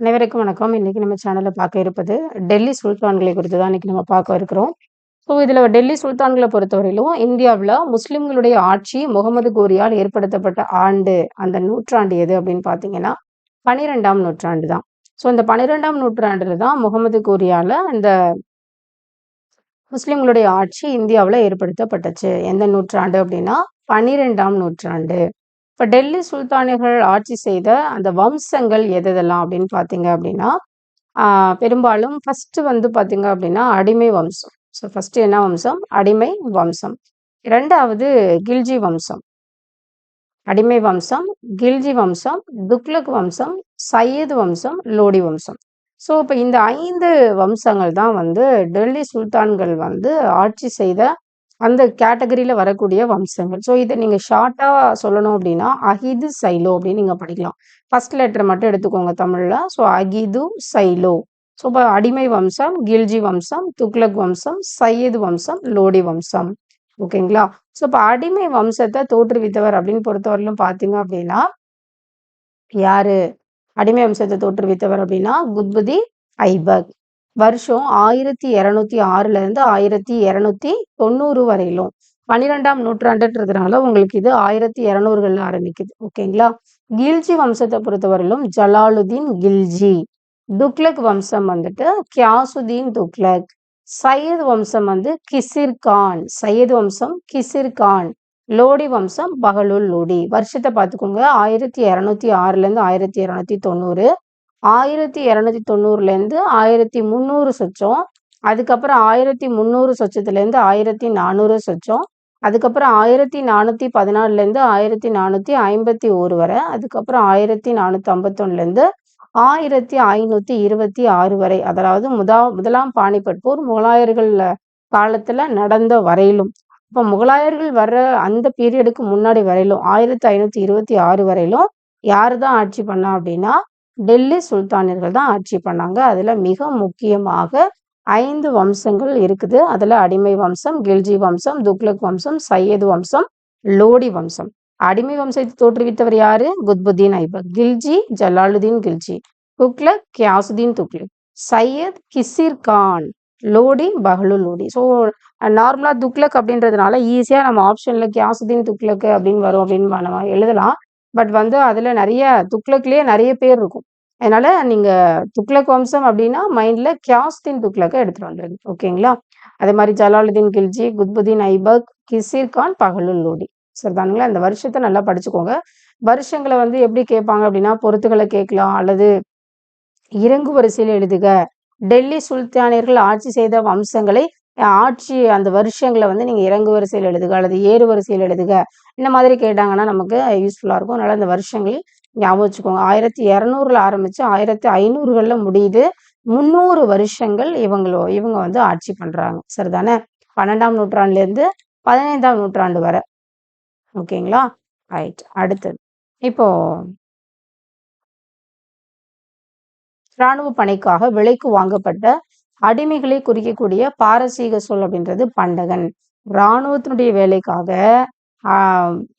அனைவருக்கும் வணக்கம். இன்னைக்கு நம்ம சேனலில் பார்க்க இருப்பது, டெல்லி சுல்தான்களை குறித்து தான் இன்னைக்கு நம்ம பார்க்க இருக்கிறோம். ஸோ இதில் டெல்லி சுல்தான்களை பொறுத்தவரையிலும், இந்தியாவில் முஸ்லிம்களுடைய ஆட்சி முகமது கோரியால் ஏற்படுத்தப்பட்ட ஆண்டு, அந்த நூற்றாண்டு எது அப்படின்னு பார்த்தீங்கன்னா, 12ஆம் நூற்றாண்டு தான். ஸோ இந்த பன்னிரெண்டாம் நூற்றாண்டில் தான் முகமது கோரியால இந்த முஸ்லிம்களுடைய ஆட்சி இந்தியாவில் ஏற்படுத்தப்பட்டுச்சு. எந்த நூற்றாண்டு அப்படின்னா, 12ஆம் நூற்றாண்டு. இப்ப டெல்லி சுல்தானியர்கள் ஆட்சி செய்த அந்த வம்சங்கள் எதெதெல்லாம் அப்படின்னு பார்த்தீங்க அப்படின்னா, பெரும்பாலும் ஃபஸ்ட்டு வந்து பார்த்தீங்க அப்படின்னா, அடிமை வம்சம். ஸோ ஃபஸ்ட்டு என்ன வம்சம்? அடிமை வம்சம். இரண்டாவது கில்ஜி வம்சம். அடிமை வம்சம், கில்ஜி வம்சம், துக்லக் வம்சம், சையது வம்சம், லோடி வம்சம். ஸோ இப்ப இந்த ஐந்து வம்சங்கள் தான் வந்து டெல்லி சுல்தான்கள் வந்து ஆட்சி செய்த அந்த கேட்டகரியில வரக்கூடிய வம்சங்கள். ஸோ இதை நீங்க ஷார்ட்டா சொல்லணும் அப்படின்னா, அகிது, சைலோ அப்படின்னு நீங்க படிக்கலாம். ஃபர்ஸ்ட் லெட்டர் மட்டும் எடுத்துக்கோங்க தமிழ்ல. ஸோ அகிது, சைலோ. ஸோ இப்போ அடிமை வம்சம், கில்ஜி வம்சம், துக்ளக் வம்சம், சையது வம்சம், லோடி வம்சம். ஓகேங்களா? ஸோ இப்போ அடிமை வம்சத்தை தோற்றுவித்தவர் அப்படின்னு பொறுத்தவரையிலும் பார்த்தீங்க அப்படின்னா யாரு? அடிமை வம்சத்தை தோற்றுவித்தவர் அப்படின்னா, குத்புதி ஐபக். வருஷம் 1206ல இருந்து 1290 வரையிலும். 12ஆம் நூற்றாண்டுன்றதுனால உங்களுக்கு இது 1200கள்ல ஆரம்பிக்குது. ஓகேங்களா? கில்ஜி வம்சத்தை பொறுத்தவரையிலும் ஜலாலுதீன் கில்ஜி. துக்லக் வம்சம் வந்துட்டு கியாசுதீன் துக்லக் சையது வம்சம் வந்து கிசிர் கான். சையது வம்சம் கிசிர் கான். லோடி வம்சம் பஹலுல் லோடி. வருஷத்தை பார்த்துக்கோங்க. ஆயிரத்தி இரநூத்தி ஆறுலேருந்து ஆயிரத்தி இரநூத்தி தொண்ணூறு ஆயிரத்தி இரநூத்தி தொண்ணூறுலேருந்து ஆயிரத்தி முந்நூறு சொச்சம். அதுக்கப்புறம் ஆயிரத்தி முந்நூறு சொச்சத்துலேருந்து ஆயிரத்தி நானூறு சொச்சம். அதுக்கப்புறம் ஆயிரத்தி நானூற்றி பதினாலுலேருந்து ஆயிரத்தி நானூத்தி ஐம்பத்தி ஒரு வரை. அதுக்கப்புறம் ஆயிரத்தி நானூற்றி ஐம்பத்தொன்னுலேருந்து ஆயிரத்தி ஐநூத்தி இருபத்தி ஆறு வரை. அதாவது முதா முதலாம் பாணிபட் போர் முகலாயர்கள் காலத்துல நடந்த வரையிலும். இப்ப முகலாயர்கள் வர்ற அந்த பீரியடுக்கு முன்னாடி வரையிலும் ஆயிரத்தி ஐநூத்தி இருபத்தி ஆறு வரையிலும் யார் தான் ஆட்சி பண்ணா அப்படின்னா டெல்லி சுல்தானியர்கள் தான் ஆட்சி பண்ணாங்க. அதுல மிக முக்கியமாக ஐந்து வம்சங்கள் இருக்குது. அதுல அடிமை வம்சம், கில்ஜி வம்சம், துக்லக் வம்சம், சையது வம்சம், லோடி வம்சம். அடிமை வம்சத்தை தோற்றுவித்தவர் யாரு? குத்புதீன் ஐபக். கில்ஜி ஜலாலுதீன் கில்ஜி. துக்லக் கியாசுதீன் துக்லக் சையத் கிசிர் கான். லோடி பஹலு லோடி. ஸோ நார்மலா துக்லக் அப்படின்றதுனால ஈஸியா நம்ம ஆப்ஷன்ல கியாசுதீன் துக்லக் அப்படின்னு வரும் அப்படின்னு நம்ம எழுதலாம். பட் வந்து அதுல நிறைய துக்ளக்லேயே நிறைய பேர் இருக்கும். அதனால நீங்க துக்ளக் வம்சம் அப்படின்னா மைண்ட்ல கியாசுதீன் துக்ளக்கை எடுத்துட்டு வந்துருங்க. ஓகேங்களா? அதே மாதிரி ஜலாலுதீன் கில்ஜி, குத்புதீன் ஐபக், கிசீர் கான், பகலுல் லோடி. சரிதானுங்களா? இந்த வருஷத்தை நல்லா படிச்சுக்கோங்க. வருஷங்கள வந்து எப்படி கேட்பாங்க அப்படின்னா, பொறுத்துகள கேட்கலாம் அல்லது இறங்கு வரிசையில எழுதுக. டெல்லி சுல்தானியர்கள் ஆட்சி செய்த வம்சங்களை ஆட்சி அந்த வருஷங்களை வந்து நீங்க இறங்கு வரிசையில் எழுதுக அல்லது ஏறு வரிசையில எழுதுக. இந்த மாதிரி கேட்டாங்கன்னா நமக்கு யூஸ்ஃபுல்லாக இருக்கும். அதனால் இந்த வருஷங்களில் ஞாபகம் வச்சுக்கோங்க. ஆயிரத்தி இரநூறுல ஆரம்பித்து ஆயிரத்தி ஐநூறுகளில் முடியுது. 300 வருஷங்கள் இவங்களோ இவங்க வந்து ஆட்சி பண்ணுறாங்க சரிதானே? 12ஆம் நூற்றாண்டுலேருந்து 15ஆம் நூற்றாண்டு வரை. ஓகேங்களா? ரைட். அடுத்தது. இப்போ இராணுவ பணிக்காக விலைக்கு வாங்கப்பட்ட அடிமைகளை குறிக்கக்கூடிய பாரசீக சொல் அப்படின்றது பண்டகன். ராணுவத்தினுடைய வேலைக்காக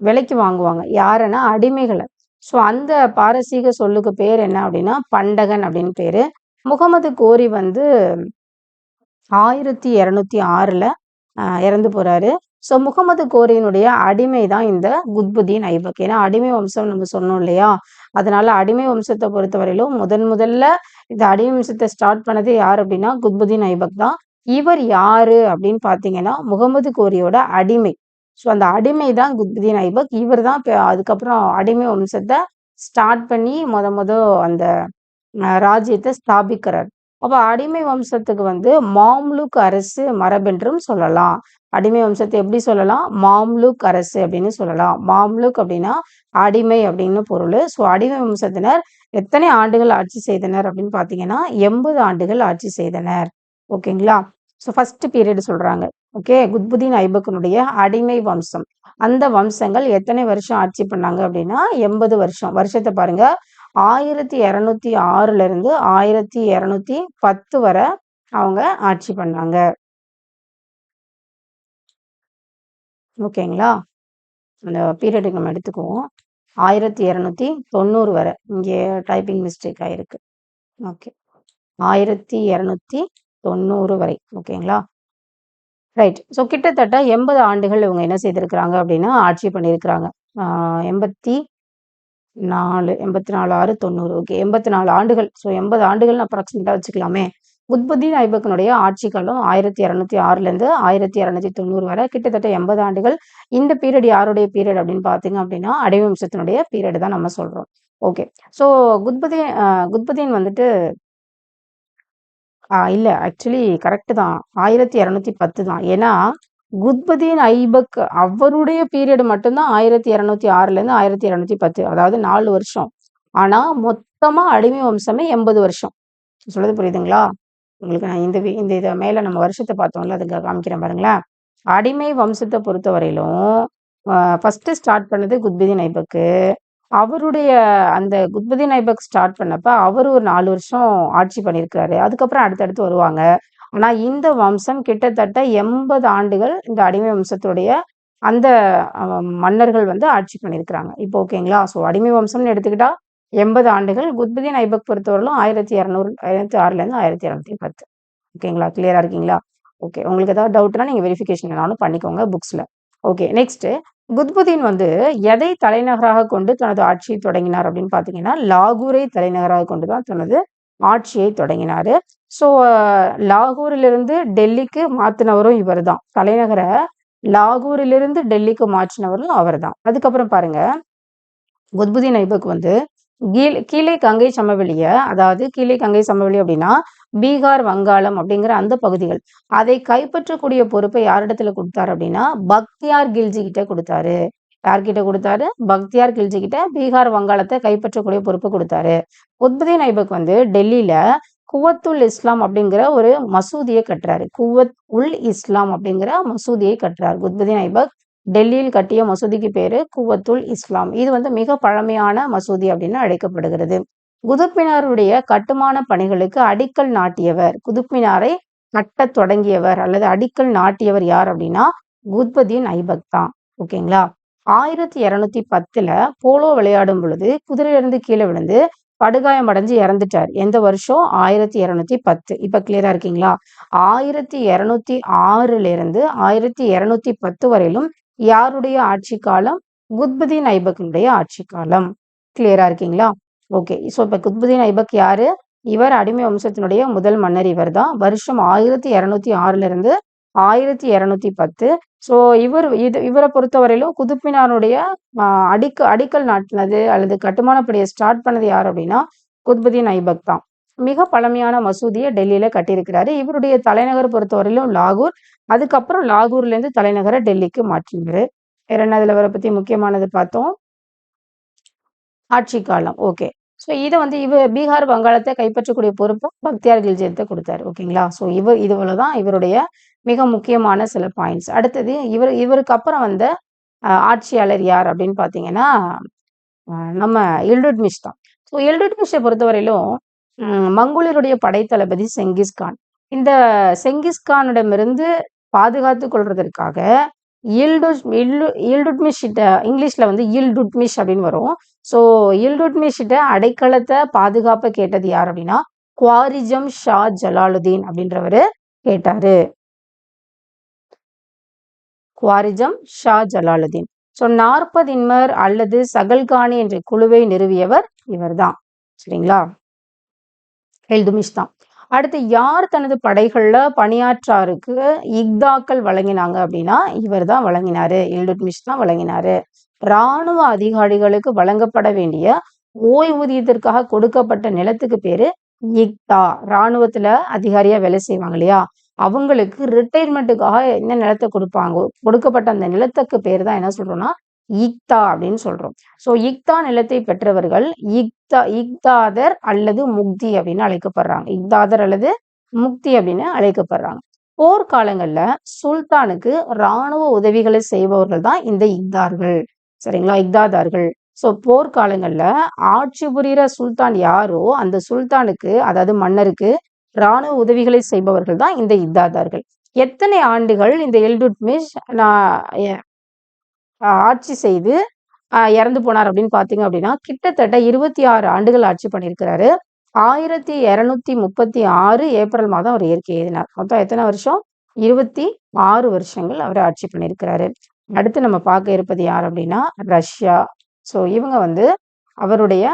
விலைக்கு வாங்குவாங்க. யாருன்னா அடிமைகளை ஸோ அந்த பாரசீக சொல்லுக்கு பேர் என்ன அப்படின்னா, பண்டகன் அப்படின்னு பேரு. முகமது கோரி வந்து ஆயிரத்தி இரநூத்தி ஆறில் இறந்து போறாரு. ஸோ முகமது கோரியினுடைய அடிமை தான் இந்த குத்புதீன் ஐபக். ஏன்னா அடிமை வம்சம் நம்ம சொன்னோம் இல்லையா? அதனால அடிமை வம்சத்தை பொறுத்தவரையிலும் முதன் முதல்ல இந்த அடிமை வம்சத்தை ஸ்டார்ட் பண்ணது யாரு அப்படின்னா, குத்புதீன் ஐபக் தான். இவர் யாரு அப்படின்னு பார்த்தீங்கன்னா, முகமது கோரியோட அடிமை. ஸோ அந்த அடிமை தான் குத்புதீன் ஐபக். இவர் தான் அதுக்கப்புறம் அடிமை வம்சத்தை ஸ்டார்ட் பண்ணி முத முத அந்த ராஜ்யத்தை ஸ்தாபிக்கிறார். அப்போ அடிமை வம்சத்துக்கு வந்து மாம்லுக் அரசு மரபென்றும் சொல்லலாம். அடிமை வம்சத்தை எப்படி சொல்லலாம்? மாம்லுக் அரசு அப்படின்னு சொல்லலாம். மாம்லுக் அப்படின்னா அடிமை அப்படின்னு பொருள் ஸோ அடிமை வம்சத்தினர் எத்தனை ஆண்டுகள் ஆட்சி செய்தனர் அப்படின்னு பார்த்தீங்கன்னா, 80 ஆண்டுகள் ஆட்சி செய்தனர். ஓகேங்களா? ஸோ ஃபர்ஸ்ட் பீரியட் சொல்கிறாங்க ஓகே. குத்புதீன் ஐபக்கனுடைய அடிமை வம்சம். அந்த வம்சங்கள் எத்தனை வருஷம் ஆட்சி பண்ணாங்க அப்படின்னா, 80 வருஷம். வருஷத்தை பாருங்க. 1206ல இருந்து 1210 வரை அவங்க ஆட்சி பண்ணாங்க. ஓகேங்களா? அந்த பீரியடுக்கு நம்ம எடுத்துக்குவோம். 1290 வரை. இங்கே டைப்பிங் மிஸ்டேக் ஆயிருக்கு. ஓகே ஆயிரத்தி இரநூத்தி தொண்ணூறு வரை ஓகேங்களா ரைட் ஸோ கிட்டத்தட்ட எண்பது ஆண்டுகள் இவங்க என்ன செய்திருக்கிறாங்க அப்படின்னா ஆட்சி பண்ணியிருக்கிறாங்க. ஆஹ் எண்பத்தி நாலு எண்பத்தி நாலு ஆறு தொண்ணூறு. ஓகே எண்பத்தி நாலு ஆண்டுகள். ஸோ எண்பது ஆண்டுகள் அப்ராக்சிமேட்டாக வச்சுக்கலாமே. குத்புதீன் ஐபக்கனுடைய ஆட்சி காலம் ஆயிரத்தி இரநூத்தி ஆறுலேருந்து ஆயிரத்தி இரநூத்தி தொண்ணூறு வரை. கிட்டத்தட்ட எண்பது ஆண்டுகள். இந்த பீரியட் யாருடைய பீரியட் அப்படின்னு பார்த்தீங்க அப்படின்னா அடைவம்சத்தினுடைய பீரியட் தான் நம்ம சொல்கிறோம் ஓகே ஸோ குத்புதீன் குத்பதீன் குத்புதீன் வந்துட்டு இல்லை ஆக்சுவலி கரெக்ட் தான். 1210 தான். ஏன்னா, குத்பதீன் ஐபக் அவருடைய பீரியட் மட்டும் தான் 1206லேருந்து 1210 அதாவது நாலு வருஷம். ஆனால் மொத்தமாக அடிமை வம்சமே 80 வருஷம். சொல்லுது புரியுதுங்களா? உங்களுக்கு நான் இந்த வி இந்த இதை மேலே நம்ம வருஷத்தை பார்த்தோம்ல, அதுக்கு காமிக்கிறேன் பாருங்களேன். அடிமை வம்சத்தை பொறுத்தவரையிலும், வரையிலும் ஃபர்ஸ்ட்டு ஸ்டார்ட் பண்ணது குத்பதீன் ஐபக்கு. அவருடைய அந்த குத்புதீன் ஐபக் ஸ்டார்ட் பண்ணப்ப, அவரு ஒரு நாலு வருஷம் ஆட்சி பண்ணியிருக்கிறாரு அதுக்கப்புறம் அடுத்தடுத்து வருவாங்க. ஆனால் இந்த வம்சம் கிட்டத்தட்ட 80 ஆண்டுகள் இந்த அடிமை வம்சத்துடைய அந்த மன்னர்கள் வந்து ஆட்சி பண்ணியிருக்கிறாங்க. இப்போ ஓகேங்களா? ஸோ அடிமை வம்சம்னு எடுத்துக்கிட்டா 80 ஆண்டுகள். குத்புதீன் ஐபக் பொறுத்தவரையிலும் 1200 1206லேருந்து 1210 ஓகேங்களா? கிளியராக இருக்கீங்களா? ஓகே. உங்களுக்கு ஏதாவது டவுட்னா நீங்கள் வெரிஃபிகேஷன் வேணாலும் பண்ணிக்கோங்க புக்ஸில் ஓகே. நெக்ஸ்ட்டு குத்புதீன் வந்து எதை தலைநகராக கொண்டு தனது ஆட்சியை தொடங்கினார் அப்படின்னு பார்த்தீங்கன்னா, லாகூரை தலைநகராக கொண்டு தான் தனது ஆட்சியை தொடங்கினார் ஸோ லாகூரிலிருந்து டெல்லிக்கு மாற்றினவரும் இவர் தான். தலைநகரை லாகூரிலிருந்து டெல்லிக்கு மாற்றினவரும் அவர் தான். அதுக்கப்புறம் பாருங்க, குத்புதீன் ஐபக் வந்து கீழ் கீழே கங்கை சமவெளிய அதாவது கீழே கங்கை சமவெளி அப்படின்னா, பீகார், வங்காளம் அப்படிங்கிற அந்த பகுதிகள். அதை கைப்பற்றக்கூடிய பொறுப்பை யாரிடத்துல கொடுத்தாரு அப்படின்னா, பக்தியார் கில்ஜி கிட்ட குடுத்தாரு. யார்கிட்ட குடுத்தாரு? பக்தியார் கில்ஜி கிட்ட பீகார், வங்காளத்தை கைப்பற்றக்கூடிய பொறுப்பு கொடுத்தாரு உத்பதீன் ஐபக் வந்து டெல்லியில குவத்துல் இஸ்லாம் அப்படிங்கிற ஒரு மசூதியை கட்டுறாரு. குவத் உல் இஸ்லாம் அப்படிங்கிற மசூதியை கட்டுறாரு குத்பதீன் ஐபக் டெல்லியில் கட்டிய மசூதிக்கு பேரு குவத்துல் இஸ்லாம். இது வந்து மிக பழமையான மசூதி அப்படின்னு அழைக்கப்படுகிறது. குதுப்மினாருடைய கட்டுமான பணிகளுக்கு அடிக்கல் நாட்டியவர். குதுப்மினாரை கட்டத் தொடங்கியவர் அல்லது அடிக்கல் நாட்டியவர் யார் அப்படின்னா, குத்பதீன் ஐபக் தான். ஓகேங்களா? 1210ல போலோ விளையாடும் பொழுது குதிரையிலிருந்து கீழே விழுந்து படுகாயம் அடைஞ்சு இறந்துட்டார். எந்த வருஷம்? 1210 இப்ப கிளியரா இருக்கீங்களா? 1206லிருந்து 1210 வரையிலும் யாருடைய ஆட்சி காலம்? குத்புதீன் ஐபக்கினுடைய ஆட்சி காலம். கிளியரா இருக்கீங்களா? ஓகே. ஸோ இப்போ குத்புதீன் ஐபக் யாரு? இவர் அடிமை வம்சத்தினுடைய முதல் மன்னர் இவர் தான். வருஷம் 1206லிருந்து 1210 ஸோ இவர் இது இவரை பொறுத்தவரையிலும் குதுப்பினாருடைய அடிக்க அடிக்கல் நாட்டினது அல்லது கட்டுமானப்படியை ஸ்டார்ட் பண்ணது யார் அப்படின்னா, குத்புதீன் ஐபக் தான். மிக பழமையான மசூதியை டெல்லியில கட்டியிருக்கிறாரு. இவருடைய தலைநகர் பொறுத்தவரையிலும் லாகூர். அதுக்கப்புறம் லாகூர்லேருந்து தலைநகரை டெல்லிக்கு மாற்றினாரு. ரெண்டாவது அவரை பற்றி பத்தி முக்கியமானது பார்த்தோம்? ஆட்சி காலம். ஓகே. ஸோ இதை வந்து இவ பீகார், வங்காளத்தை கைப்பற்றக்கூடிய பொறுப்பு பக்தியார் கில்ஜியத்தை கொடுத்தாரு ஓகேங்களா? ஸோ இவர் இதுவல தான் இவருடைய மிக முக்கியமான சில பாயிண்ட்ஸ். அடுத்தது இவர் இவருக்கு அப்புறம் வந்த ஆட்சியாளர் யார் அப்படின்னு பார்த்தீங்கன்னா, நம்ம இல்டுட்மிஷ் தான். ஸோ எல்டுட்மிஷை பொறுத்தவரையிலும் மங்கோலியருடைய படைத்தளபதி செங்கிஸ் கான். இந்த செங்கிஸ் கானிடமிருந்து பாதுகாத்துக் கொள்றதற்காக இல்டுஸ் இல்டு இல்டுட்மிஷ் கிட்ட இங்கிலீஷ்ல வந்து இல்டுட்மிஷ் அப்படின்னு வரும். ஸோ இல்டுட்மிஷ் கிட்ட அடைக்கலத்த பாதுகாப்ப கேட்டது யார் அப்படின்னா, குவாரிஜம் ஷா ஜலாலுதீன் அப்படின்றவரு கேட்டாரு. குவாரிஜம் ஷா ஜலாலுதீன். ஸோ 40 இன்மர் அல்லது சகல்கானி என்ற குழுவை நிறுவியவர் இவர்தான். சரிங்களா? ஹெல்துமிஷ் தான். அடுத்து யார் தனது படைகள்ல பணியாற்றாருக்கு இக்தாக்கள் வழங்கினாங்க அப்படின்னா, இவர் தான் வழங்கினாரு. இல்டுட்மிஷ் தான் வழங்கினாரு. ராணுவ அதிகாரிகளுக்கு வழங்கப்பட வேண்டிய ஓய்வூதியத்திற்காக கொடுக்கப்பட்ட நிலத்துக்கு பேரு இக்தா. ராணுவத்துல அதிகாரியா வேலை செய்வாங்க இல்லையா? அவங்களுக்கு ரிட்டைர்மெண்ட்டுக்காக என்ன நிலத்தை கொடுப்பாங்க கொடுக்கப்பட்ட அந்த நிலத்துக்கு பேர் தான் என்ன சொல்றோம்னா, இக்தா அப்படின்னு சொல்றோம். ஸோ இக்தா நிலத்தை பெற்றவர்கள் இக்தா இக்தாதர் அல்லது முக்தி அப்படின்னு அழைக்கப்படுறாங்க. இக்தாதர் அல்லது முக்தி அப்படின்னு அழைக்கப்படுறாங்க. போர்க்காலங்கள்ல சுல்தானுக்கு ராணுவ உதவிகளை செய்பவர்கள் தான் இந்த இக்தார்கள். சரிங்களா? இக்தாதார்கள். ஸோ போர்க்காலங்கள்ல ஆட்சி புரிகிற சுல்தான் யாரோ, அந்த சுல்தானுக்கு அதாவது மன்னருக்கு ராணுவ உதவிகளை செய்பவர்கள் தான் இந்த இக்தாதார்கள். எத்தனை ஆண்டுகள் இந்த எல்டுட்மிஷ் நான் ஆட்சி செய்து இறந்து போனார் அப்படின்னு பார்த்தீங்க அப்படின்னா, கிட்டத்தட்ட 26 ஆண்டுகள் ஆட்சி பண்ணியிருக்கிறாரு. ஆயிரத்தி இரநூத்தி முப்பத்தி ஆறு ஏப்ரல் மாதம் அவர் இயற்கை எழுதினார். மொத்தம் எத்தனை வருஷம்? இருபத்தி ஆறு வருஷங்கள் அவர் ஆட்சி பண்ணியிருக்கிறாரு. அடுத்து நம்ம பார்க்க இருப்பது யார் அப்படின்னா ரஷ்யா. ஸோ இவங்க வந்து அவருடைய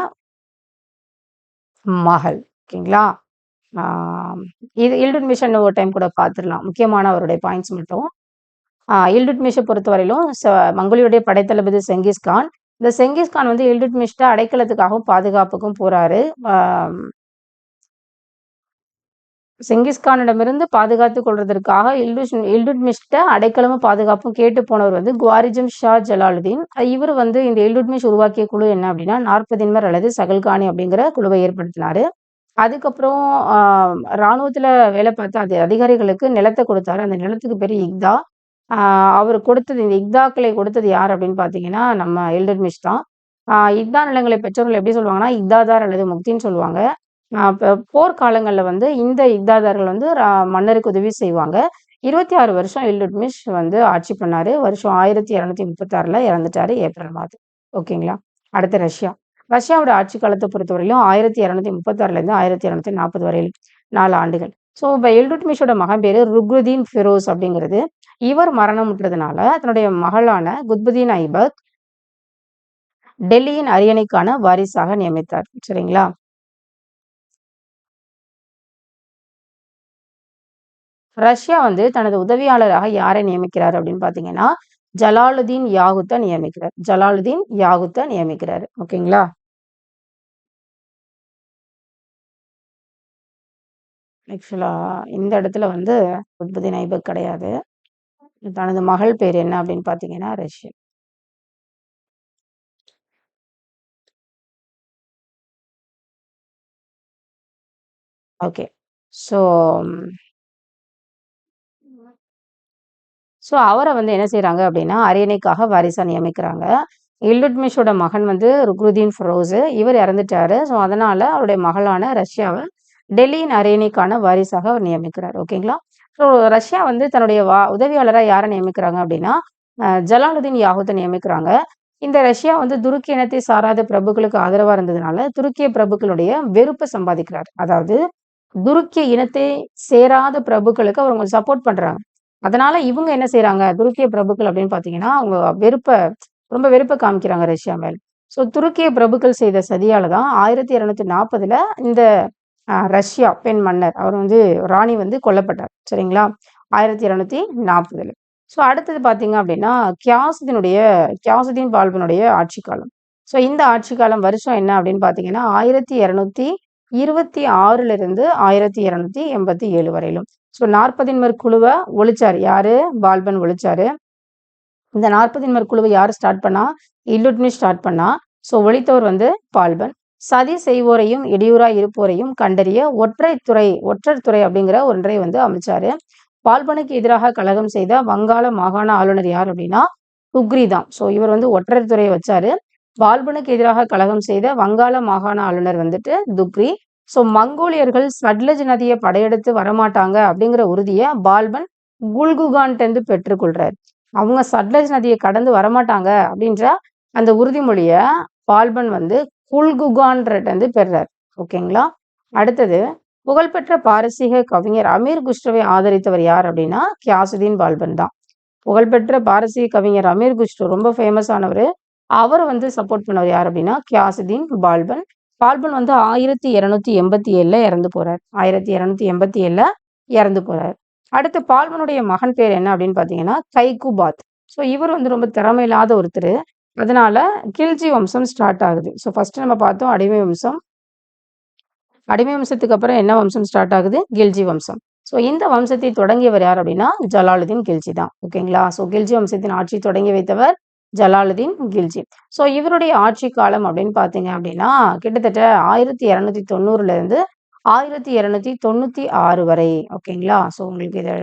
மகள். ஓகேங்களா? இது இல்டன் மிஷன் ஒரு டைம் கூட பார்த்துடலாம். முக்கியமான அவருடைய பாயிண்ட்ஸ் மட்டும். இல்டுட் மிஷை பொறுத்தவரையிலும் மங்கோலியுடைய படைத்தளபதி செங்கிஸ்கான் இந்த செங்கிஸ்கான் வந்து இல்டுட்மிஷ்ட அடைக்கலத்துக்காகவும் பாதுகாப்புக்கும் போறாரு. செங்கிஸ்கானிடமிருந்து பாதுகாத்து கொள்வதற்காக இல்டுஷ் இல்டுட்மிஷ்ட அடைக்கலமும் பாதுகாப்பும் கேட்டு போனவர் வந்து குவாரிஜம் ஷா ஜலாலுதீன். இவர் வந்து இந்த இல்டுட்மிஷ் உருவாக்கிய குழு என்ன அப்படின்னா நாற்பதின்மர் அல்லது சகல்கானி அப்படிங்கிற குழுவை ஏற்படுத்தினாரு. அதுக்கப்புறம் இராணுவத்தில் வேலை பார்த்த அது அதிகாரிகளுக்கு நிலத்தை கொடுத்தாரு. அந்த நிலத்துக்கு பேர் இக்தா. அவர் கொடுத்தது இந்த இக்தாக்களை கொடுத்தது யார் அப்படின்னு பார்த்தீங்கன்னா நம்ம எல்டர்மிஷ் தான். இக்தா நிலங்களை பெற்றோர்கள் எப்படி சொல்லுவாங்கன்னா இக்தாதார் அல்லது முக்தின்னு சொல்லுவாங்க. இப்போ போர்க்காலங்களில் வந்து இந்த இக்தாதார்கள் வந்து மன்னருக்கு உதவி செய்வாங்க. இருபத்தி ஆறு வருஷம் இல்டுட்மிஷ் வந்து ஆட்சி பண்ணாரு. வருஷம் ஆயிரத்தி இரநூத்தி முப்பத்தாறில் இறந்துட்டாரு ஏப்ரல் மாதம். ஓகேங்களா? அடுத்து ரஷ்யா. ரஷ்யாவோட ஆட்சி காலத்தை பொறுத்தவரையிலும் ஆயிரத்தி இரநூத்தி முப்பத்தாறுலேருந்து ஆயிரத்தி இரநூத்தி நாற்பது வரையில் நாலு ஆண்டுகள். ஸோ இப்போ இல்டுட்மிஷோட மகன் பேர் ருக்ருதீன் ஃபிரோஸ் அப்படிங்கிறது. இவர் மரணமுற்றதுனால தன்னுடைய மகளான குத்புதீன் ஐபக் டெல்லியின் அரியணைக்கான வாரிசாக நியமித்தார். சரிங்களா? ரஷ்யா வந்து தனது உதவியாளராக யாரை நியமிக்கிறார் அப்படின்னு பாத்தீங்கன்னா ஜலாலுதீன் யாகுத்த நியமிக்கிறார். ஜலாலுதீன் யாகுத்த நியமிக்கிறார். ஓகேங்களா? ஆக்சுவலா இந்த இடத்துல வந்து குத்புதீன் ஐபக் கிடையாது. தனது மகள் பேர் என்ன அப்படின்னு பார்த்தீங்கன்னா ரஷ்யன். ஓகே. ஸோ ஸோ அவரை வந்து என்ன செய்கிறாங்க அப்படின்னா அரியணைக்காக வாரிசா நியமிக்கிறாங்க. இல்டுட்மிஷோட மகன் வந்து ருக்ருதீன் ஃபரோஸு. இவர் இறந்துட்டாரு. ஸோ அதனால அவருடைய மகளான ரஷ்யாவை டெல்லியின் அரியணைக்கான வாரிசாக அவர் நியமிக்கிறார். ஓகேங்களா? ஸோ ரஷ்யா வந்து தன்னுடைய வா உதவியாளராக யாரை நியமிக்கிறாங்க அப்படின்னா ஜலாலுதீன் யாகுத்தை நியமிக்கிறாங்க. இந்த ரஷ்யா வந்து துருக்கி இனத்தை சாராத பிரபுக்களுக்கு ஆதரவாக இருந்ததுனால துருக்கிய பிரபுக்களுடைய வெறுப்பை சம்பாதிக்கிறார். அதாவது துருக்கிய இனத்தை சேராத பிரபுக்களுக்கு அவங்க சப்போர்ட் பண்றாங்க. அதனால இவங்க என்ன செய்யறாங்க துருக்கிய பிரபுக்கள் அப்படின்னு பாத்தீங்கன்னா அவங்க வெறுப்ப ரொம்ப வெறுப்பை காமிக்கிறாங்க ரஷ்யா மேல். ஸோ துருக்கிய பிரபுக்கள் செய்த சதியால தான் ஆயிரத்தி இருநூத்தி நாற்பதுல இந்த ரஷ்யா பெண் மன்னர். அவர் வந்து ராணி வந்து கொல்லப்பட்டார். சரிங்களா? ஆயிரத்தி இரநூத்தி நாற்பதுல. ஸோ அடுத்தது பார்த்தீங்க அப்படின்னா கியாசுதீனுடைய கியாசுதீன் பால்பனுடைய ஆட்சி காலம். ஸோ இந்த ஆட்சி காலம் வருஷம் என்ன அப்படின்னு பார்த்தீங்கன்னா ஆயிரத்தி இரநூத்தி இருபத்தி ஆறுல இருந்து ஆயிரத்தி இரநூத்தி எண்பத்தி ஏழு வரையிலும். ஸோ நாற்பதின்மர் குழுவை ஒழிச்சார். யாரு? பால்பன் ஒழிச்சாரு. இந்த நாற்பதின்மர் குழுவை யார் ஸ்டார்ட் பண்ணா? இல்லுட்னி ஸ்டார்ட் பண்ணா. ஸோ ஒழித்தவர் வந்து பால்பன். சதி செய்வோரையும் இடையூறா இருப்போரையும் கண்டறிய ஒற்றை துறை ஒற்றர் துறை அப்படிங்கிற ஒன்றை வந்து அமைச்சாரு. பால்பனுக்கு எதிராக கழகம் செய்த வங்காள மாகாண ஆளுநர் யார் அப்படின்னா துக்ரி தான் ஸோ இவர் வந்து ஒற்றர் துறையை வச்சாரு. பால்பனுக்கு எதிராக கழகம் செய்த வங்காள மாகாண ஆளுநர் வந்துட்டு துக்ரி. ஸோ மங்கோலியர்கள் சட்லஜ் நதியை படையெடுத்து வரமாட்டாங்க அப்படிங்கிற உறுதியை பால்பன் குல்குகான்ட்டு பெற்றுக்கொள்றாரு அவங்க சட்லஜ் நதியை கடந்து வரமாட்டாங்க அப்படின்ற அந்த உறுதிமொழிய பால்பன் வந்து குல்குகான்றது பெறுறார் ஓகேங்களா? அடுத்தது புகழ்பெற்ற பாரசீக கவிஞர் அமீர் குஷ்ரவை ஆதரித்தவர் யார் அப்படின்னா கியாசுதீன் பால்பன் தான். புகழ்பெற்ற பாரசீக கவிஞர் அமீர் குஷ்ரு ரொம்ப ஃபேமஸ் ஆனவர். அவர் வந்து சப்போர்ட் பண்ணவர் யார் அப்படின்னா கியாசுதீன் பால்பன். பால்பன் வந்து ஆயிரத்தி இருநூத்தி எண்பத்தி ஏழுல இறந்து போறார். ஆயிரத்தி இருநூத்தி எண்பத்தி ஏழுல இறந்து போறார். அடுத்து பால்பனுடைய மகன் பேர் என்ன அப்படின்னு பாத்தீங்கன்னா கைகுபாத். ஸோ இவர் வந்து ரொம்ப திறமையில்லாத ஒருத்தர். அதனால கில்ஜி வம்சம் ஸ்டார்ட் ஆகுது. ஸோ ஃபஸ்ட்டு நம்ம பார்த்தோம் அடிமை வம்சம். அடிமை வம்சத்துக்கு அப்புறம் என்ன வம்சம் ஸ்டார்ட் ஆகுது? கில்ஜி வம்சம். ஸோ இந்த வம்சத்தை தொடங்கியவர் யார் அப்படின்னா ஜலாலுதீன் கில்ஜி தான். ஓகேங்களா ஸோ கில்ஜி வம்சத்தின் ஆட்சி தொடங்கி வைத்தவர் ஜலாலுதீன் கில்ஜி. ஸோ இவருடைய ஆட்சி காலம் அப்படின்னு பார்த்தீங்க அப்படின்னா கிட்டத்தட்ட ஆயிரத்தி இரநூத்தி தொண்ணூறுலேருந்து ஆயிரத்தி இரநூத்தி தொண்ணூற்றி ஆறு வரை. ஓகேங்களா ஸோ உங்களுக்கு இதை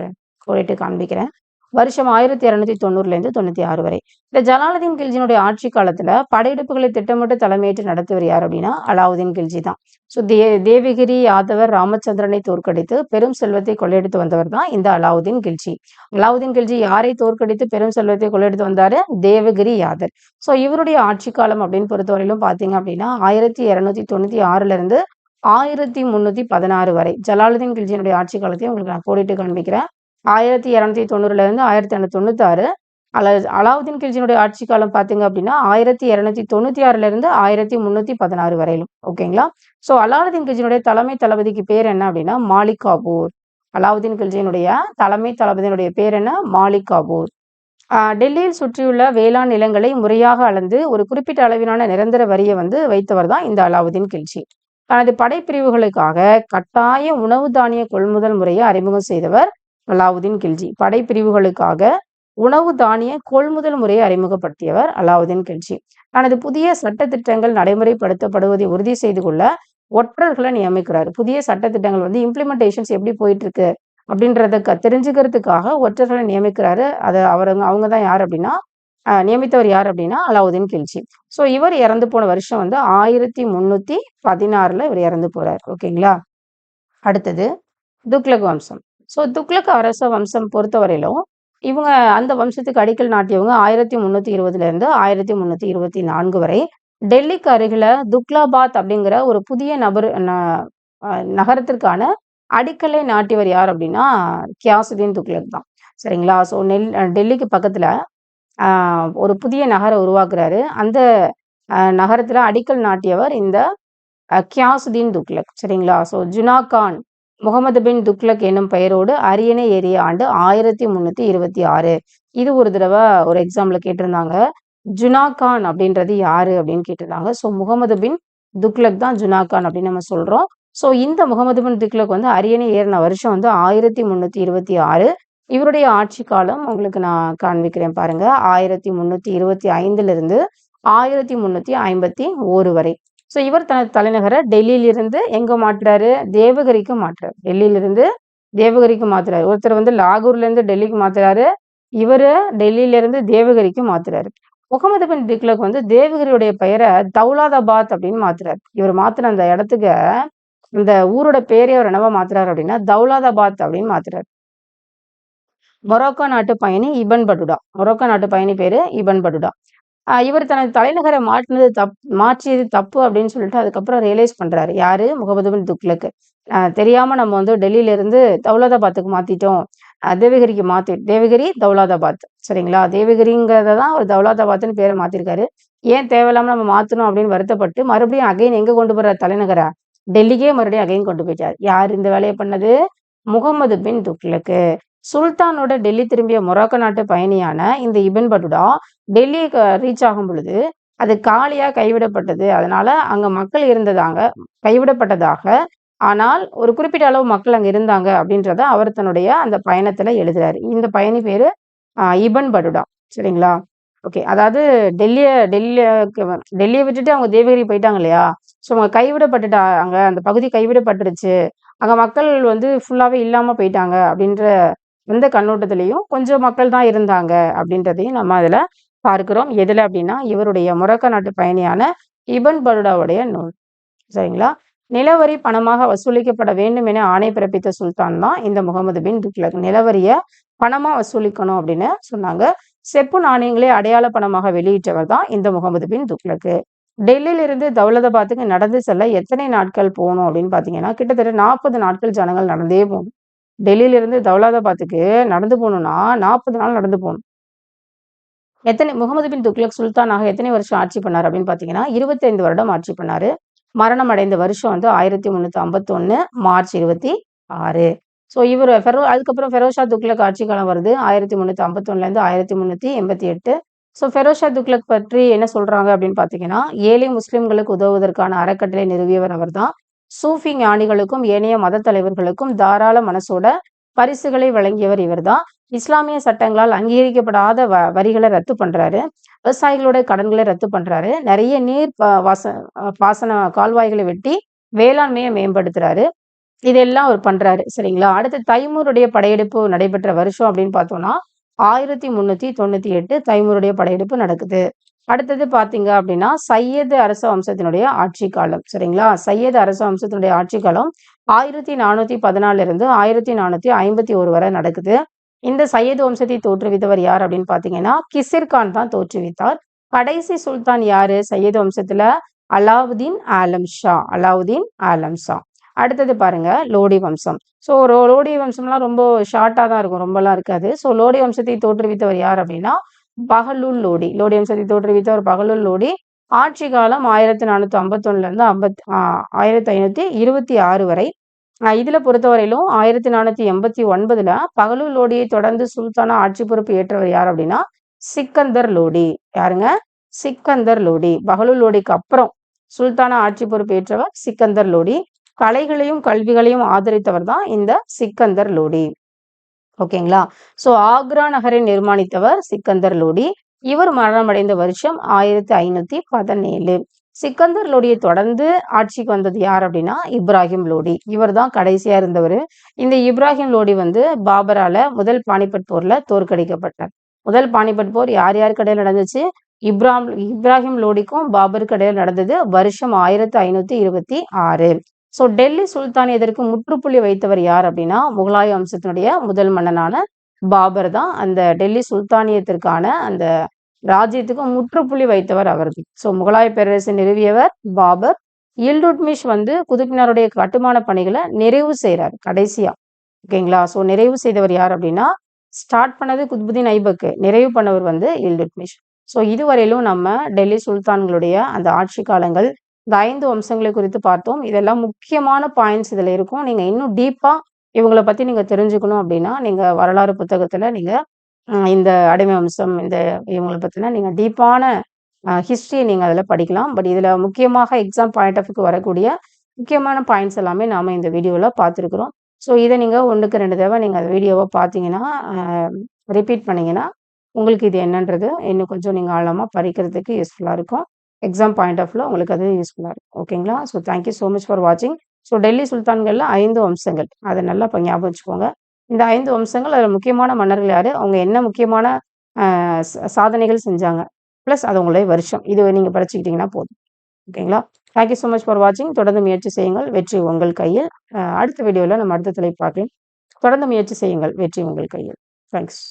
கோடிட்டு காண்பிக்கிறேன். வருஷம் ஆயிரத்தி இரநூத்தி தொண்ணூறுலேருந்து தொண்ணூற்றி ஆறு வரை. இந்த ஜலாலுதீன் கில்ஜினுடைய ஆட்சி காலத்தில் படையெடுப்புகளை திட்டமிட்டு தலைமையேற்று நடத்துவர் யார் அப்படின்னா அலாவுதீன் கில்ஜி தான். ஸோ தே தேவகிரி யாதவர் ராமச்சந்திரனை தோற்கடித்து பெரும் செல்வத்தை கொள்ளையடித்து வந்தவர் தான் இந்த அலாவுதீன் கில்ஜி. அலாவுதீன் கில்ஜி யாரை தோற்கடித்து பெரும் செல்வத்தை கொள்ளையடித்து வந்தாரு? தேவகிரி யாதர். ஸோ இவருடைய ஆட்சி காலம் அப்படின்னு பொறுத்தவரையிலும் பார்த்தீங்க அப்படின்னா ஆயிரத்தி இரநூத்தி தொண்ணூற்றி ஆறுல இருந்து ஆயிரத்தி முந்நூற்றி பதினாறு வரை. ஜலாலுதீன் கில்ஜியினுடைய ஆட்சி காலத்தையும் உங்களுக்கு நான் கோடிட்டு காண்பிக்கிறேன். ஆயிரத்தி இரநூத்தி தொண்ணூறுலேருந்து ஆயிரத்தி இரநூத்தி தொண்ணூத்தாறு. அல அலாவுதீன் கில்ஜினுடைய ஆட்சி காலம் பார்த்தீங்க அப்படின்னா ஆயிரத்தி இரநூத்தி தொண்ணூற்றி ஆறுலேருந்து ஆயிரத்தி முந்நூற்றி பதினாறு வரையிலும். ஓகேங்களா ஸோ அலாவுதீன் கில்ஜினுடைய தலைமை தளபதிக்கு பேர் என்ன அப்படின்னா மாலிக் காபூர் அலாவுதீன் கில்ஜியினுடைய தலைமை தளபதியினுடைய பேர் என்ன? மாலிக் காபூர் டெல்லியில் சுற்றியுள்ள வேளாண் நிலங்களை முறையாக அளந்து ஒரு குறிப்பிட்ட அளவிலான நிரந்தர வரியை வந்து வைத்தவர் தான் இந்த அலாவுதீன் கில்ஜி. தனது படைப்பிரிவுகளுக்காக கட்டாய உணவு தானிய கொள்முதல் முறையை அறிமுகம் செய்தவர் அலாவுதீன் கில்ஜி. படைப்பிரிவுகளுக்காக உணவு தானிய கொள்முதல் முறையை அறிமுகப்படுத்தியவர் அலாவுதீன் கில்ஜி. தனது புதிய சட்ட திட்டங்கள் நடைமுறைப்படுத்தப்படுவதை உறுதி செய்து கொள்ள ஒற்றர்களை நியமிக்கிறார். புதிய சட்டத்திட்டங்கள் வந்து இம்ப்ளிமெண்டேஷன்ஸ் எப்படி போயிட்டு இருக்கு அப்படின்றத க தெரிஞ்சுக்கிறதுக்காக ஒற்றர்களை நியமிக்கிறாரு. அதை அவர் அவங்க தான் யார் அப்படின்னா நியமித்தவர் யார் அப்படின்னா அலாவுதீன் கில்ஜி. ஸோ இவர் இறந்து போன வருஷம் வந்து ஆயிரத்தி முந்நூற்றி பதினாறுல இவர் இறந்து போறார். ஓகேங்களா அடுத்தது துக்லக் வம்சம். ஸோ துக்லக் அரச வம்சம் பொறுத்தவரையிலும் இவங்க அந்த வம்சத்துக்கு அடிக்கல் நாட்டியவங்க ஆயிரத்தி முந்நூற்றி இருபதுலேருந்து ஆயிரத்தி முந்நூற்றி இருபத்தி நான்கு வரை. டெல்லிக்கு அருகில் துக்லாபாத் அப்படிங்கிற ஒரு புதிய நபர் நகரத்திற்கான அடிக்கலை நாட்டியவர் யார் அப்படின்னா கியாசுதீன் துக்லக் தான். சரிங்களா? ஸோ நெல் டெல்லிக்கு பக்கத்தில் ஒரு புதிய நகரை உருவாக்குறாரு. அந்த நகரத்தில் அடிக்கல் நாட்டியவர் இந்த கியாசுதீன் துக்லக் சரிங்களா? ஸோ ஜுனா கான் முகமது பின் துக்லக் என்னும் பெயரோடு அரியணை ஏறிய ஆண்டு ஆயிரத்தி முன்னூத்தி இருபத்தி ஆறு. இது ஒரு தடவை ஒரு எக்ஸாம்ல கேட்டிருந்தாங்க. ஜுனா கான் அப்படின்றது யாரு அப்படின்னு கேட்டிருந்தாங்க. ஸோ முகமது பின் துக்லக் தான் ஜுனா கான் அப்படின்னு நம்ம சொல்கிறோம் ஸோ இந்த முகமது பின் துக்லக் வந்து அரியணை ஏறின வருஷம் வந்து ஆயிரத்தி முன்னூத்தி இருபத்தி ஆறு. இவருடைய ஆட்சி காலம் உங்களுக்கு நான் காண்பிக்கிறேன் பாருங்க. ஆயிரத்தி முந்நூற்றி இருபத்தி ஐந்துலேருந்து ஆயிரத்தி முன்னூத்தி ஐம்பத்தி ஓரு வரை. ஸோ இவர் தனது தலைநகரை டெல்லியிலிருந்து எங்கே மாற்றுறாரு? தேவகிரிக்கு மாற்றுறாரு. டெல்லியிலிருந்து தேவகிரிக்கு மாத்துறாரு ஒருத்தர் வந்து லாகூர்லேருந்து டெல்லிக்கு மாத்துறாரு இவர் டெல்லியிலேருந்து தேவகிரிக்கு மாத்துறாரு முகமது பின் திக்லக் வந்து தேவகிரியுடைய பெயரை தௌலாதாபாத் அப்படின்னு மாத்துறாரு இவர் மாற்றுற அந்த இடத்துக்கு இந்த ஊரோட பேரே அவர் என்னவா மாத்துறாரு அப்படின்னா தௌலாதாபாத் அப்படின்னு மாத்துறாரு. மொரோக்கோ நாட்டு பயணி இபன் படுடா. மொரோக்கோ நாட்டு பயணி பேரு இபன் படுடா. இவர் தனது தலைநகரை மாற்றினது தப் மாற்றியது தப்பு அப்படின்னு சொல்லிட்டு அதுக்கப்புறம் ரியலைஸ் பண்றாரு. யாரு? முகமது பின் துக்லக்கு தெரியாம நம்ம வந்து டெல்லியில இருந்து தௌலாதாபாத்துக்கு மாத்திட்டோம். தேவகிரிக்கு மாத்தி தேவகிரி தௌலாதாபாத். சரிங்களா? தேவகிரிங்கிறத தான் ஒரு தௌலாதாபாத்னு பேரை மாத்திருக்காரு. ஏன் தேவையில்லாம நம்ம மாத்தணும் அப்படின்னு வருத்தப்பட்டு மறுபடியும் அகைன் எங்க கொண்டு போற தலைநகரா? டெல்லிக்கே மறுபடியும் அகைன் கொண்டு போயிட்டார். யார் இந்த வேலையை பண்ணது? முகமது பின் துக்லக்கு சுல்தானோட டெல்லி திரும்பிய மொராக்கோ நாட்டு பயணியான இந்த இபன் படுடா டெல்லி ரீச் ஆகும் பொழுது அது காலியாக கைவிடப்பட்டது. அதனால அங்க மக்கள் இருந்ததாங்க கைவிடப்பட்டதாக. ஆனால் ஒரு குறிப்பிட்ட அளவு மக்கள் அங்க இருந்தாங்க அப்படின்றத அவர் தன்னுடைய அந்த பயணத்துல எழுதுறாரு. இந்த பயணி பேரு இபன் படுடா. சரிங்களா? ஓகே. அதாவது டெல்லிய டெல்லிய டெல்லியை விட்டுட்டு அவங்க தேவகிரி போயிட்டாங்க இல்லையா? ஸோ அவங்க கைவிடப்பட்டுட்டாங்க அந்த பகுதி கைவிடப்பட்டுருச்சு. அங்க மக்கள் வந்து ஃபுல்லாவே இல்லாம போயிட்டாங்க அப்படின்ற இந்த கண்ணோட்டத்திலையும் கொஞ்சம் மக்கள் தான் இருந்தாங்க அப்படின்றதையும் நம்ம அதில் பார்க்கிறோம். எதில் அப்படின்னா இவருடைய முரக்க நாட்டு பயணியான இபன் பருடாவுடைய நூல். சரிங்களா? நிலவரி பணமாக வசூலிக்கப்பட வேண்டும் என ஆணை பிறப்பித்த சுல்தான் தான் இந்த முகமது பின் துக்லக் நிலவரிய பணமா வசூலிக்கணும் அப்படின்னு சொன்னாங்க. செப்பு நாணயங்களே அடையாள பணமாக வெளியிட்டவர் தான் இந்த முகமது பின் துக்லக்கு டெல்லியிலிருந்து தௌலதாபாத்துக்கு நடந்து செல்ல எத்தனை நாட்கள் போகணும் அப்படின்னு பார்த்தீங்கன்னா கிட்டத்தட்ட நாற்பது நாட்கள் ஜனங்கள் நடந்தே போகணும் டெல்லியிலிருந்து தௌலாதாபாத்துக்கு நடந்து போகணும்னா நாற்பது நாள் நடந்து போகணும். எத்தனை முகமது பின் துக்லக் சுல்தானாக எத்தனை வருஷம் ஆட்சி பண்ணார் அப்படின்னு பார்த்தீங்கன்னா இருபத்தைந்து வருடம் ஆட்சி பண்ணார். மரணம் அடைந்த வருஷம் வந்து ஆயிரத்தி முந்நூற்றி ஐம்பத்தொன்று மார்ச் இருபத்தி ஆறு. ஸோ இவர் ஃபெரோ அதுக்கப்புறம் ஃபெரோஷா துக்லக் ஆட்சி காலம் வருது ஆயிரத்தி முந்நூற்றி ஐம்பத்தொன்னுலேருந்து ஆயிரத்தி முந்நூற்றி எண்பத்தி எட்டு. ஸோ ஃபெரோஷா துக்லக் பற்றி என்ன சொல்கிறாங்க அப்படின்னு பார்த்தீங்கன்னா ஏழை முஸ்லிம்களுக்கு உதவுவதற்கான அறக்கட்டளை நிறுவியவர் அவர் தான் சூஃபி ஞானிகளுக்கும் ஏனைய மத தலைவர்களுக்கும் தாராள மனசோட பரிசுகளை வழங்கியவர் இவர்தான். இஸ்லாமிய சட்டங்களால் அங்கீகரிக்கப்படாத வ வரிகளை ரத்து பண்றாரு. விவசாயிகளோட கடன்களை ரத்து பண்றாரு. நிறைய நீர் வாச பாசன கால்வாய்களை வெட்டி வேளாண்மையை மேம்படுத்துறாரு. இதெல்லாம் அவர் பண்றாரு. சரிங்களா? அடுத்து தைமூருடைய படையெடுப்பு நடைபெற்ற வருஷம் அப்படின்னு பார்த்தோம்னா ஆயிரத்தி முன்னூத்தி தொண்ணூத்தி எட்டு தைமூருடைய படையெடுப்பு நடக்குது. அடுத்தது பார்த்தீங்க அப்படின்னா சையது அரச வம்சத்தினுடைய ஆட்சி காலம். சரிங்களா? சையது அரச வம்சத்தினுடைய ஆட்சி காலம் ஆயிரத்தி நானூத்தி பதினாலுல இருந்து ஆயிரத்தி நானூத்தி ஐம்பத்தி ஒரு வரை நடக்குது. இந்த சையது வம்சத்தை தோற்றுவித்தவர் யார் அப்படின்னு பாத்தீங்கன்னா கிசிர்கான் தான் தோற்றுவித்தார். கடைசி சுல்தான் யாரு? சையது வம்சத்துல அலாவுதீன் ஆலம் ஷா. அலாவுதீன் ஆலம் ஷா. அடுத்தது பாருங்க லோடி வம்சம். ஸோ லோடி வம்சம்லாம் ரொம்ப ஷார்ட்டாக தான் இருக்கும் ரொம்பலாம் இருக்காது. ஸோ லோடி வம்சத்தை தோற்றுவித்தவர் யார் அப்படின்னா பகலூர் லோடி. லோடி வம்சத்தை தோற்றுவித்தவர் பகலூர் லோடி. ஆட்சி காலம் ஆயிரத்தி நானூற்றி ஐம்பத்தொன்னுலேருந்து ஐம்பத்தி ஆயிரத்தி ஐநூற்றி இருபத்தி ஆறு வரை. இதில் பொறுத்தவரையிலும் ஆயிரத்தி நானூற்றி எண்பத்தி ஒன்பதுல பகலூர் லோடியை தொடர்ந்து சுல்தானா ஆட்சி பொறுப்பு ஏற்றவர் யார் அப்படின்னா சிக்கந்தர் லோடி. யாருங்க? சிக்கந்தர் லோடி. பகலூர் லோடிக்கு அப்புறம் சுல்தானா ஆட்சி பொறுப்பு ஏற்றவர் சிக்கந்தர் லோடி. கலைகளையும் கல்விகளையும் ஆதரித்தவர் தான் இந்த சிக்கந்தர் லோடி. ஓகேங்களா? ஸோ ஆக்ரா நகரை நிர்மாணித்தவர் சிக்கந்தர் லோடி. இவர் மரணமடைந்த வருஷம் ஆயிரத்தி ஐநூத்தி பதினேழு. சிக்கந்தர் லோடியை தொடர்ந்து ஆட்சிக்கு வந்தது யார் அப்படின்னா இப்ராஹிம் லோடி. இவர் தான் கடைசியா இருந்தவர். இந்த இப்ராஹிம் லோடி வந்து பாபரால முதல் பானிபட் போர்ல தோற்கடிக்கப்பட்டார். முதல் பானிபட் போர் யார் யார் கடையில் நடந்துச்சு? இப்ராம் இப்ராஹிம் லோடிக்கும் பாபர் கடையில் நடந்தது வருஷம் ஆயிரத்தி ஐநூத்தி இருபத்தி ஆறு. ஸோ டெல்லி சுல்தானியதற்கு முற்றுப்புள்ளி வைத்தவர் யார் அப்படின்னா முகலாய வம்சத்தினுடைய முதல் மன்னனான பாபர் தான். அந்த டெல்லி சுல்தானியத்திற்கான அந்த ராஜ்யத்துக்கு முற்றுப்புள்ளி வைத்தவர் அவருக்கு ஸோ முகலாய பேரரசை நிறுவியவர் பாபர். இல்டுட்மிஷ் வந்து குதுப்பினாருடைய கட்டுமான பணிகளை நிறைவு செய்கிறார் கடைசியா. ஓகேங்களா? ஸோ நிறைவு செய்தவர் யார் அப்படின்னா ஸ்டார்ட் பண்ணது குத்புதீன் ஐபக்கு. நிறைவு பண்ணவர் வந்து இல்டுட்மிஷ் ஸோ இதுவரையிலும் நம்ம டெல்லி சுல்தான்களுடைய அந்த ஆட்சி காலங்கள் இந்த ஐந்து வம்சங்களை குறித்து பார்த்தோம். இதெல்லாம் முக்கியமான பாயிண்ட்ஸ் இதில் இருக்கும். நீங்கள் இன்னும் டீப்பாக இவங்களை பற்றி நீங்கள் தெரிஞ்சுக்கணும் அப்படின்னா நீங்கள் வரலாறு புத்தகத்தில் நீங்கள் இந்த அடிமை வம்சம் இந்த இவங்களை பற்றினா நீங்கள் டீப்பான ஹிஸ்ட்ரியை நீங்கள் அதில் படிக்கலாம். பட் இதில் முக்கியமாக எக்ஸாம் பாயிண்ட் ஆஃப்க்கு வரக்கூடிய முக்கியமான பாயிண்ட்ஸ் எல்லாமே நாம் இந்த வீடியோவில் பார்த்துருக்குறோம். ஸோ இதை நீங்கள் ஒன்றுக்கு ரெண்டு தடவை நீங்கள் அந்த வீடியோவை பார்த்தீங்கன்னா ரிப்பீட் பண்ணிங்கன்னா உங்களுக்கு இது என்னன்றது இன்னும் கொஞ்சம் நீங்கள் ஆழமாக படிக்கிறதுக்கு யூஸ்ஃபுல்லாக இருக்கும். எக்ஸாம் பாயிண்ட் ஆஃப்ல உங்களுக்கு அது யூஸ்ஃபுல்லாக இருக்கும். ஓகேங்களா so thank you so much for வாட்சிங் ஸோ டெல்லி சுல்தான்களில் ஐந்து வம்சங்கள். அதை நல்லா இப்போ ஞாபகம் வச்சுக்கோங்க. இந்த ஐந்து வம்சங்கள் அதில் முக்கியமான மன்னர்கள் யார்? அவங்க என்ன முக்கியமான சாதனைகள் செஞ்சாங்க. ப்ளஸ் அது உங்களுடைய வருஷம். இது நீங்கள் படிச்சுக்கிட்டிங்கன்னா போதும். ஓகேங்களா தேங்க்யூ ஸோ மச் ஃபார் வாட்சிங் தொடர்ந்து முயற்சி செய்யுங்கள். வெற்றி உங்கள் கையில். அடுத்த வீடியோவில் நம்ம அடுத்த தலைப்பு பார்க்கலாம். தொடர்ந்து முயற்சி செய்யுங்கள். வெற்றி உங்கள் கையில். தேங்க்ஸ்